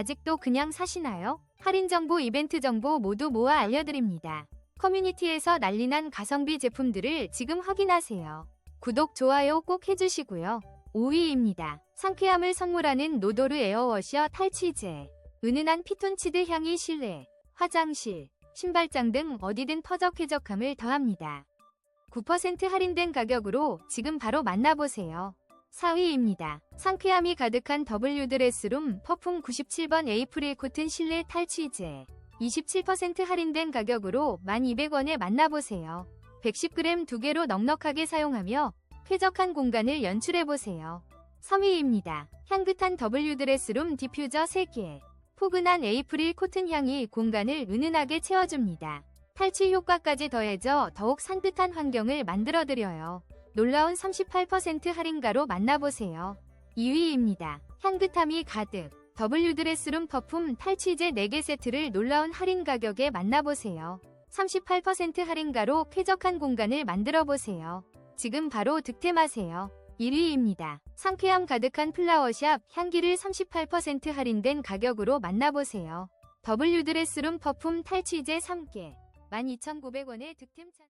아직도 그냥 사시나요? 할인 정보, 이벤트 정보 모두 모아 알려드립니다. 커뮤니티에서 난리난 가성비 제품들을 지금 확인하세요. 구독, 좋아요 꼭 해주시고요. 5위입니다. 상쾌함을 선물하는 노도르 에어워셔 탈취제. 은은한 피톤치드 향이 실내, 화장실, 신발장 등 어디든 퍼적해적함을 더합니다. 9% 할인된 가격으로 지금 바로 만나보세요. 4위입니다. 상쾌함이 가득한 W 드레스룸 퍼퓸 97번 에이프릴 코튼 실내 탈취제. 27% 할인된 가격으로 1200원에 만나보세요. 110g 두 개로 넉넉하게 사용하며 쾌적한 공간을 연출해보세요. 3위입니다. 향긋한 W 드레스룸 디퓨저 3개. 포근한 에이프릴 코튼 향이 공간을 은은하게 채워줍니다. 탈취 효과까지 더해져 더욱 산뜻한 환경을 만들어드려요. 놀라운 38% 할인가로 만나보세요. 2위입니다. 향긋함이 가득. W 드레스룸 퍼퓸 탈취제 4개 세트를 놀라운 할인 가격에 만나보세요. 38% 할인가로 쾌적한 공간을 만들어 보세요. 지금 바로 득템하세요. 1위입니다. 상쾌함 가득한 플라워샵 향기를 38% 할인된 가격으로 만나보세요. W 드레스룸 퍼퓸 탈취제 3개 12,900원에 득템 찬